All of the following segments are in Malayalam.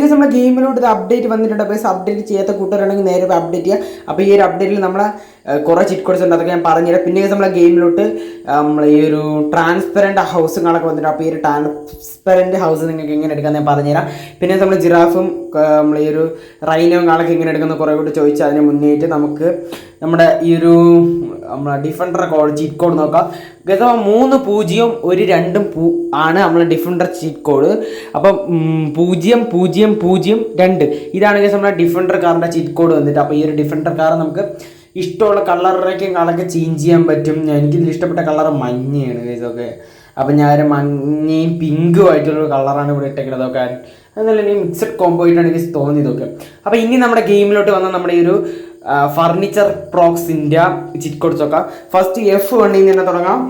ഗൈസ് നമ്മുടെ ഗെയിമിലോട്ട് ഇത് അപ്ഡേറ്റ് വന്നിട്ടുണ്ട്. അപ്പോൾ അപ്ഡേറ്റ് ചെയ്യാത്ത കൂട്ടുകാരാണെങ്കിൽ നേരെ അപ്ഡേറ്റ് ചെയ്യുക അപ്പോൾ ഈ ഒരു അപ്ഡേറ്റിൽ നമ്മളെ കുറേ ചിറ്റ് കോഡ്സ് അതൊക്കെ ഞാൻ പറഞ്ഞുതരാം. പിന്നെ നമ്മളെ ഗെയിമിലോട്ട് നമ്മൾ ഈ ഒരു ട്രാൻസ്പെറന്റ് ഹൗസുകളൊക്കെ വന്നിട്ട് അപ്പോൾ ഈ ഒരു ട്രാൻസ്പെറന്റ് ഹൗസ് നിങ്ങൾക്ക് എങ്ങനെ എടുക്കാൻ ഞാൻ പറഞ്ഞുതരാം. പിന്നെ നമ്മൾ ജിറാഫും നമ്മൾ ഈ ഒരു റൈനവും കാളൊക്കെ എങ്ങനെ എടുക്കുന്ന കുറേ കൂടി ചോദിച്ചാൽ അതിന് മുന്നേറ്റ് നമുക്ക് നമ്മുടെ ഈ ഒരു നമ്മളെ ഡിഫൻഡർ കോഡ് ചീറ്റ് കോഡ് നോക്കാം. ഗത മൂന്ന് പൂജ്യം ഒരു രണ്ടും പൂ ആണ് നമ്മളെ ഡിഫൻഡർ ചീറ്റ് കോഡ് അപ്പം പൂജ്യം പൂജ്യം പൂജ്യം രണ്ട്. ഇതാണ് ഗസ് നമ്മുടെ ഡിഫൻഡർ കാറിന്റെ ചീറ്റ് കോഡ് വന്നിട്ട്. അപ്പോൾ ഈ ഒരു ഡിഫൻഡർ കാർ നമുക്ക് ഇഷ്ടമുള്ള കളറിലേക്കും കളറൊക്കെ ചേഞ്ച് ചെയ്യാൻ പറ്റും. എനിക്കിതിൽ ഇഷ്ടപ്പെട്ട കളർ മഞ്ഞയാണ് ഇതൊക്കെ അപ്പം ഞാൻ മഞ്ഞയും പിങ്കും ആയിട്ടുള്ള കളറാണ് ഇവിടെ ഇട്ടേക്കുന്നത്. ഒക്കെ അതല്ല ഇനി മിക്സഡ് കോംബോ ആയിട്ടാണ് എനിക്ക് തോന്നിയതൊക്കെ അപ്പോൾ ഇനി നമ്മുടെ ഗെയിമിലോട്ട് വന്ന നമ്മുടെ ഈ ഒരു ഫർണിച്ചർ പ്രോക്സിന്റെ ചിറ്റ് കൊടുത്തൊക്കെ ഫസ്റ്റ് എഫ് വണ്ണിൽ നിന്ന് തന്നെ തുടങ്ങാം.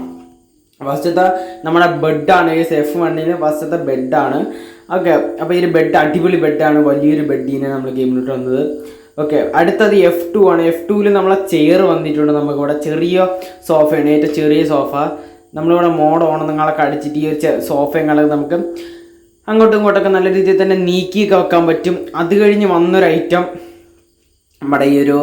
ഫസ്റ്റത്തെ നമ്മുടെ ബെഡാണ് എഫ് വണ്ണിന് ഫസ്റ്റത്തെ ബെഡാണ് ഓക്കെ അപ്പോൾ ഈ ഒരു ബെഡ് അടിപൊളി ബെഡാണ് വലിയൊരു ബെഡിനെ നമ്മൾ ഗെയിമിലോട്ട് വന്നത്. ഓക്കെ അടുത്തത് എഫ് ടു ആണ്. എഫ് ടുവിൽ നമ്മളെ ചെയർ വന്നിട്ടുണ്ട്. നമുക്ക് ഇവിടെ ചെറിയ സോഫയാണ് ഏറ്റവും ചെറിയ സോഫ നമ്മളിവിടെ മോഡ് ഓണെന്നങ്ങളൊക്കെ അടിച്ചിട്ട് ഈ ഒരു സോഫയങ്ങളൊക്കെ നമുക്ക് അങ്ങോട്ടും ഇങ്ങോട്ടൊക്കെ നല്ല രീതിയിൽ തന്നെ നീക്കി വെക്കാൻ പറ്റും. അത് കഴിഞ്ഞ് വന്നൊരു ഐറ്റം നമ്മുടെ ഈ ഒരു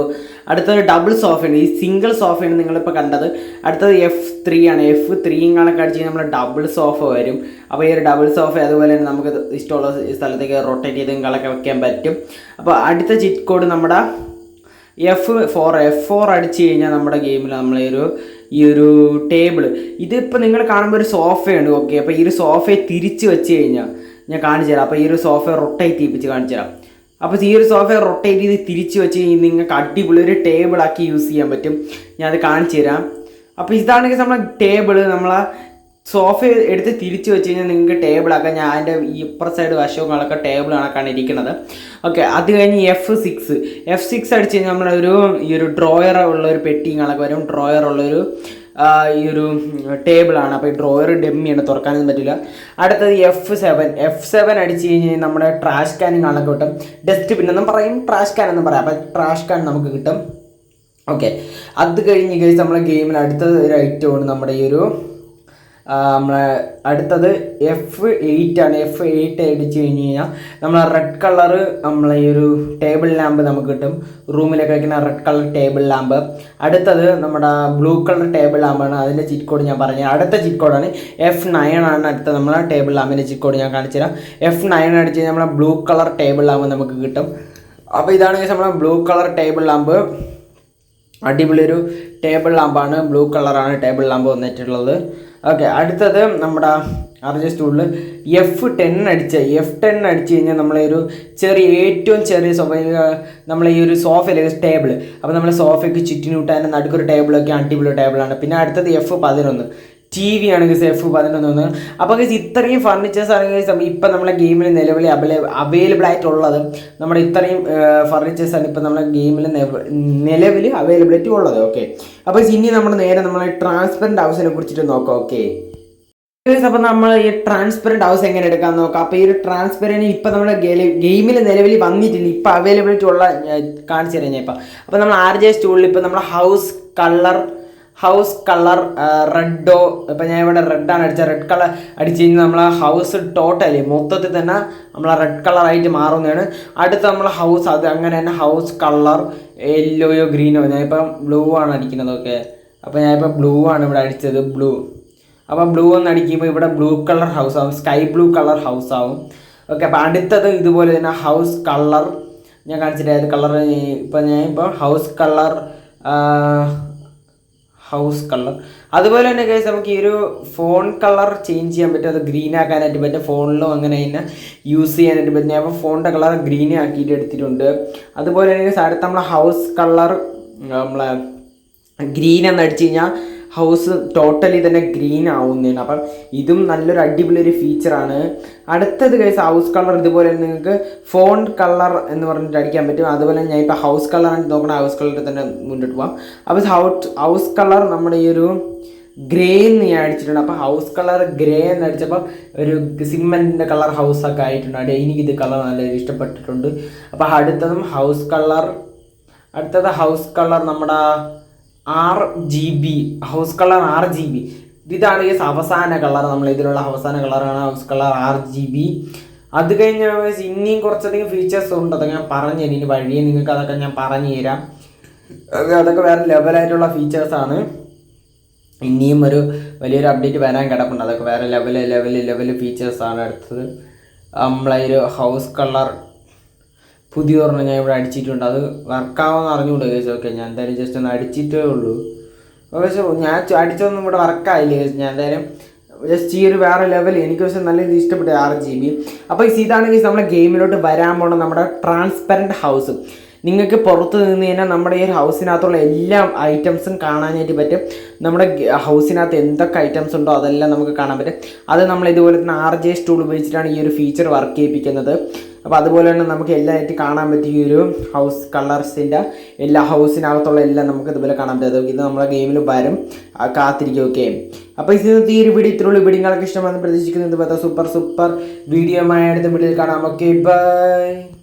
അടുത്തൊരു ഡബിൾ സോഫയാണ് ഈ സിംഗിൾ സോഫയാണ് നിങ്ങളിപ്പോൾ കണ്ടത്. അടുത്തത് എഫ് ത്രീ ആണ്. എഫ് ത്രീയും കണക്ക് അടിച്ച് കഴിഞ്ഞാൽ നമ്മൾ ഡബിൾ സോഫ വരും. അപ്പോൾ ഈ ഒരു ഡബിൾ സോഫ അതുപോലെ തന്നെ നമുക്ക് ഇഷ്ടമുള്ള സ്ഥലത്തേക്ക് റൊട്ടേറ്റ് ചെയ്ത് കളൊക്കെ വെക്കാൻ പറ്റും. അപ്പോൾ അടുത്ത ചിറ്റ് കോഡ് നമ്മുടെ എഫ് ഫോർ എഫ് ഫോർ അടിച്ച് കഴിഞ്ഞാൽ നമ്മുടെ ഗെയിമിൽ നമ്മൾ ഈ ഒരു ഈ ഒരു ടേബിൾ ഇതിപ്പോൾ നിങ്ങൾ കാണുമ്പോൾ ഒരു സോഫയുണ്ട് ഓക്കെ അപ്പോൾ ഈ ഒരു സോഫയെ തിരിച്ച് വെച്ച് കഴിഞ്ഞാൽ ഞാൻ കാണിച്ചു തരാം. അപ്പോൾ ഈ ഒരു സോഫ റൊട്ടേറ്റ് ചെയ്യിപ്പിച്ച് കാണിച്ചു തരാം. അപ്പോൾ ഈ ഒരു സോഫ റൊട്ടേറ്റ് ചെയ്ത് തിരിച്ച് വെച്ച് കഴിഞ്ഞാൽ നിങ്ങൾക്ക് അടിപൊളി ഒരു ടേബിളാക്കി യൂസ് ചെയ്യാൻ പറ്റും. ഞാൻ അത് കാണിച്ചു തരാം. അപ്പോൾ ഇതാണെങ്കിൽ നമ്മളെ ടേബിൾ നമ്മളെ സോഫ എടുത്ത് തിരിച്ച് വെച്ച് കഴിഞ്ഞാൽ നിങ്ങൾക്ക് ടേബിളാക്കാം ഞാൻ അതിന്റെ ഇപ്പുറ സൈഡ് വശങ്ങളൊക്കെ ടേബിൾ കണക്കാണ് ഇരിക്കുന്നത്. ഓക്കെ അത് കഴിഞ്ഞ് എഫ് സിക്സ് എഫ് സിക്സ് അടിച്ച് കഴിഞ്ഞാൽ നമ്മളൊരു ഈ ഒരു ഡ്രോയർ ഉള്ള ഒരു പെട്ടിങ്ങളൊക്കെ വരും. ഡ്രോയർ ഉള്ളൊരു ഈ ഒരു ടേബിളാണ്. അപ്പോൾ ഈ ഡ്രോയർ ഡെമ്മിയാണ് തുറക്കാനൊന്നും പറ്റില്ല. അടുത്തത് എഫ് സെവൻ എഫ് സെവൻ അടിച്ച് കഴിഞ്ഞ് നമ്മുടെ ട്രാഷ് ക്യാനും കാണാൻ കിട്ടും. ഡസ്റ്റ്ബിൻ എന്നും പറയും ട്രാഷ് കാൻ എന്നും പറയാം. അപ്പോൾ ട്രാഷ് കാൻ നമുക്ക് കിട്ടും. ഓക്കെ അത് കഴിഞ്ഞ് കഴിച്ച് നമ്മളെ ഗെയിമിൽ അടുത്തത് ഒരു ഐറ്റമാണ് നമ്മുടെ ഈ ഒരു നമ്മളെ അടുത്തത് എഫ് എയ്റ്റ് ആണ്. എഫ് എയ്റ്റ് അടിച്ച് കഴിഞ്ഞ് കഴിഞ്ഞാൽ നമ്മളെ റെഡ് കളർ നമ്മളെ ഈ ഒരു ടേബിൾ ലാമ്പ് നമുക്ക് കിട്ടും. റൂമിലൊക്കെ വയ്ക്കുന്ന റെഡ് കളർ ടേബിൾ ലാമ്പ് അടുത്തത് നമ്മുടെ ബ്ലൂ കളർ ടേബിൾ ലാമ്പാണ് അതിന്റെ ചിറ്റ് കോഡ് ഞാൻ പറഞ്ഞു അടുത്ത ചിറ്റ് കോഡാണ് എഫ് നയൻ ആണ് അടുത്ത നമ്മളെ ടേബിൾ ലാമ്പിന്റെ ചിറ്റ് കോഡ് ഞാൻ കാണിച്ചു തരാം. എഫ് നയൻ അടിച്ച് കഴിഞ്ഞാൽ നമ്മളെ ബ്ലൂ കളർ ടേബിൾ ലാമ്പ് നമുക്ക് കിട്ടും. അപ്പോൾ ഇതാണ് നമ്മുടെ ബ്ലൂ കളർ ടേബിൾ ലാമ്പ് അടിപൊളി ഒരു ടേബിൾ ലാമ്പാണ്. ബ്ലൂ കളറാണ് ടേബിൾ ലാമ്പ് വന്നിട്ടുള്ളത്. ഓക്കെ അടുത്തത് നമ്മുടെ അർജ സ്റ്റൂളിൽ എഫ് ടെൻ അടിച്ച. എഫ് ടെൻ അടിച്ച് കഴിഞ്ഞാൽ നമ്മളെ ഒരു ചെറിയ ഏറ്റവും ചെറിയ സോഫ നമ്മളെ ഈ ഒരു സോഫ അല്ലെങ്കിൽ ടേബിൾ അപ്പോൾ നമ്മൾ സോഫയ്ക്ക് ചുറ്റിനൂട്ടാൻ നടുക്കൊരു ടേബിളൊക്കെ അടിപൊളി ടേബിളാണ് പിന്നെ അടുത്തത് എഫ് പതിനൊന്ന്. ടി വി ആണ് സെഫ് പതിനൊന്ന് ഒന്ന് അപ്പോൾ ഗൈസ് ഇത്രയും ഫർണിച്ചേഴ്സ് ആണ് ഗൈസ് ഇപ്പം നമ്മളെ ഗെയിമിൽ നിലവിൽ അവൈലബിൾ ആയിട്ടുള്ളത് നമ്മുടെ ഇത്രയും ഫർണിച്ചേഴ്സ് ആണ് ഇപ്പം നമ്മളെ ഗെയിമിൽ നിലവിൽ അവൈലബിലിറ്റി ഉള്ളത്. ഓക്കെ അപ്പോൾ ഇനി നമ്മൾ നേരെ നമ്മളെ ട്രാൻസ്പെറന്റ് ഹൗസിനെ കുറിച്ചിട്ട് നോക്കാം. ഓക്കെ അപ്പോൾ നമ്മൾ ഈ ട്രാൻസ്പെറന്റ് ഹൗസ് എങ്ങനെ എടുക്കാൻ നോക്കാം. അപ്പോൾ ഈ ഒരു ട്രാൻസ്പെറന്റ് ഇപ്പം നമ്മുടെ ഗെയിമിൽ നിലവിൽ വന്നിട്ടില്ല. ഇപ്പം അവൈലബിലിറ്റി ഉള്ള കാണിച്ചു തരാം ഞാൻ ഇപ്പം. അപ്പോൾ നമ്മൾ ആർ ജെ സ്റ്റൂളിൽ ഇപ്പം നമ്മുടെ ഹൗസ് കളർ ഹൗസ് കളർ റെഡോ ഇപ്പം ഞാൻ ഇവിടെ റെഡാണ് അടിച്ചത്. റെഡ് കളർ അടിച്ച് കഴിഞ്ഞാൽ നമ്മളെ ഹൗസ് ടോട്ടലി മൊത്തത്തിൽ തന്നെ നമ്മൾ റെഡ് കളറായിട്ട് മാറുന്നതാണ്. അടുത്ത നമ്മൾ ഹൗസ് അത് അങ്ങനെ തന്നെ ഹൗസ് കളർ യെല്ലോയോ ഗ്രീനോ ഞാൻ ഇപ്പം ബ്ലൂ ആണ് അടിക്കുന്നത് ഓക്കെ അപ്പോൾ ഇപ്പം ബ്ലൂ ആണ് ഇവിടെ അടിച്ചത് ബ്ലൂ അപ്പോൾ ബ്ലൂ ഒന്ന് അടിക്കുമ്പോൾ ഇവിടെ ബ്ലൂ കളർ ഹൗസ് ആവും സ്കൈ ബ്ലൂ കളർ ഹൗസ് ആവും. ഓക്കെ അപ്പോൾ അടുത്തത് ഇതുപോലെ തന്നെ ഹൗസ് കളർ. ഞാൻ കാണിച്ചിട്ട് ഏത് കളർ ഇപ്പം ഞാൻ ഇപ്പോൾ ഹൗസ് കളർ ഹൗസ് കളർ അതുപോലെ തന്നെ കേസ് നമുക്ക് ഈ ഒരു ഫോൺ കളർ ചേഞ്ച് ചെയ്യാൻ പറ്റും. അത് ഗ്രീൻ ആക്കാനായിട്ട് പറ്റും. ഫോണിലും അങ്ങനെ തന്നെ യൂസ് ചെയ്യാനായിട്ട് പറ്റും. അപ്പോൾ ഫോണിന്റെ കളർ ഗ്രീൻ ആക്കിയിട്ട് എടുത്തിട്ടുണ്ട്. അതുപോലെ തന്നെ അടുത്ത നമ്മളെ ഹൗസ് കളർ നമ്മളെ ഗ്രീൻ എന്ന് അടിച്ചു കഴിഞ്ഞാൽ ഹൗസ് ടോട്ടലി തന്നെ ഗ്രീൻ ആവുന്നതാണ്. അപ്പം ഇതും നല്ലൊരു അടിപൊളി ഒരു ഫീച്ചറാണ് അടുത്തത് കേസ് ഹൗസ് കളർ ഇതുപോലെ നിങ്ങൾക്ക് ഫോൺ കളർ എന്ന് പറഞ്ഞിട്ട് അടിക്കാൻ പറ്റും. അതുപോലെ ഞാൻ ഇപ്പോൾ ഹൗസ് കളറാണ് നോക്കണം ഹൗസ് കളറിൽ തന്നെ മുന്നോട്ട് പോകാം അപ്പോൾ ഹൗസ് കളർ നമ്മുടെ ഈ ഒരു ഗ്രേ എന്ന് ഞാൻ അടിച്ചിട്ടുണ്ട്. അപ്പോൾ ഹൗസ് കളർ ഗ്രേ എന്ന് അടിച്ചപ്പോൾ ഒരു സിമെന്റിന്റെ കളർ ഹൗസൊക്കെ ആയിട്ടുണ്ട്. എനിക്കിത് കളർ നല്ല ഇഷ്ടപ്പെട്ടിട്ടുണ്ട്. അപ്പോൾ അടുത്തതും ഹൗസ് കളർ അടുത്തത് ഹൗസ് കളർ നമ്മുടെ R G B house colour R G B ഇതാണ് ഈ അവസാന കളർ നമ്മൾ ഇതിലുള്ള അവസാന കളറാണ് house colour R G B അത് കഴിഞ്ഞ ഇനിയും കുറച്ചധികം ഫീച്ചേഴ്സ് ഉണ്ട് അതൊക്കെ ഞാൻ പറഞ്ഞു തരും. ഇനി വഴിയെ നിങ്ങൾക്ക് അതൊക്കെ ഞാൻ പറഞ്ഞു തരാം. അത് അതൊക്കെ വേറെ ലെവലായിട്ടുള്ള ഫീച്ചേഴ്സാണ് ഇനിയും ഒരു വലിയൊരു അപ്ഡേറ്റ് വരാൻ കിടപ്പുണ്ട്. അതൊക്കെ വേറെ ലെവൽ ലെവൽ ലെവൽ ഫീച്ചേഴ്സാണ് അടുത്തത്. നമ്മളെ ഒരു ഹൗസ് കളർ പുതിയ ഒരെണ്ണം ഞാൻ ഇവിടെ അടിച്ചിട്ടുണ്ട്. അത് വർക്കാവെന്ന് അറിഞ്ഞുകൂടെ കേസ് ഓക്കെ ഞാൻ എന്തായാലും ജസ്റ്റ് ഒന്ന് അടിച്ചിട്ടേ ഉള്ളൂ. പക്ഷേ ഞാൻ അടിച്ചതൊന്നും ഇവിടെ വർക്കായില്ല കേസ് ഞാൻ എന്തായാലും ജസ്റ്റ് ഈ ഒരു വേറെ ലെവൽ എനിക്ക് പക്ഷേ നല്ല രീതിയിൽ ഇഷ്ടപ്പെട്ടു ആറ് ജി ബി അപ്പോൾ ഇതാണെങ്കിൽ നമ്മുടെ ഗെയിമിലോട്ട് വരാൻ പോണ നമ്മുടെ ട്രാൻസ്പെറന്റ് ഹൗസ് നിങ്ങൾക്ക് പുറത്ത് നിന്ന് കഴിഞ്ഞാൽ നമ്മുടെ ഈ ഹൗസിനകത്തുള്ള എല്ലാ ഐറ്റംസും കാണാനായിട്ട് പറ്റും. നമ്മുടെ ഹൗസിനകത്ത് എന്തൊക്കെ ഐറ്റംസ് ഉണ്ടോ അതെല്ലാം നമുക്ക് കാണാൻ പറ്റും. അത് നമ്മൾ ഇതുപോലെ തന്നെ ആർ ജെ സ്റ്റൂൾ ഉപയോഗിച്ചിട്ടാണ് ഈ ഒരു ഫീച്ചർ വർക്ക് ചെയ്യിപ്പിക്കുന്നത്. അപ്പോൾ അതുപോലെ തന്നെ നമുക്ക് എല്ലാമായിട്ട് കാണാൻ പറ്റിയ ഒരു ഹൗസ് കളേഴ്സിന്റെ എല്ലാ ഹൗസിനകത്തുള്ള എല്ലാം നമുക്ക് ഇതുപോലെ കാണാൻ പറ്റും. ഇത് നമ്മളെ ഗെയിമിൽ വരും. കാത്തിരിക്കും ഓക്കെ അപ്പോൾ ഇത് ഈ ഒരു വീഡിയോ ഇത്രയുള്ള വീഡിയോ നിങ്ങൾക്ക് ഇഷ്ടമാണെന്ന് പ്രതീക്ഷിക്കുന്നത് സൂപ്പർ സൂപ്പർ വീഡിയോ ആയിട്ട് വീഡിയോയിൽ കാണാം. Okay bye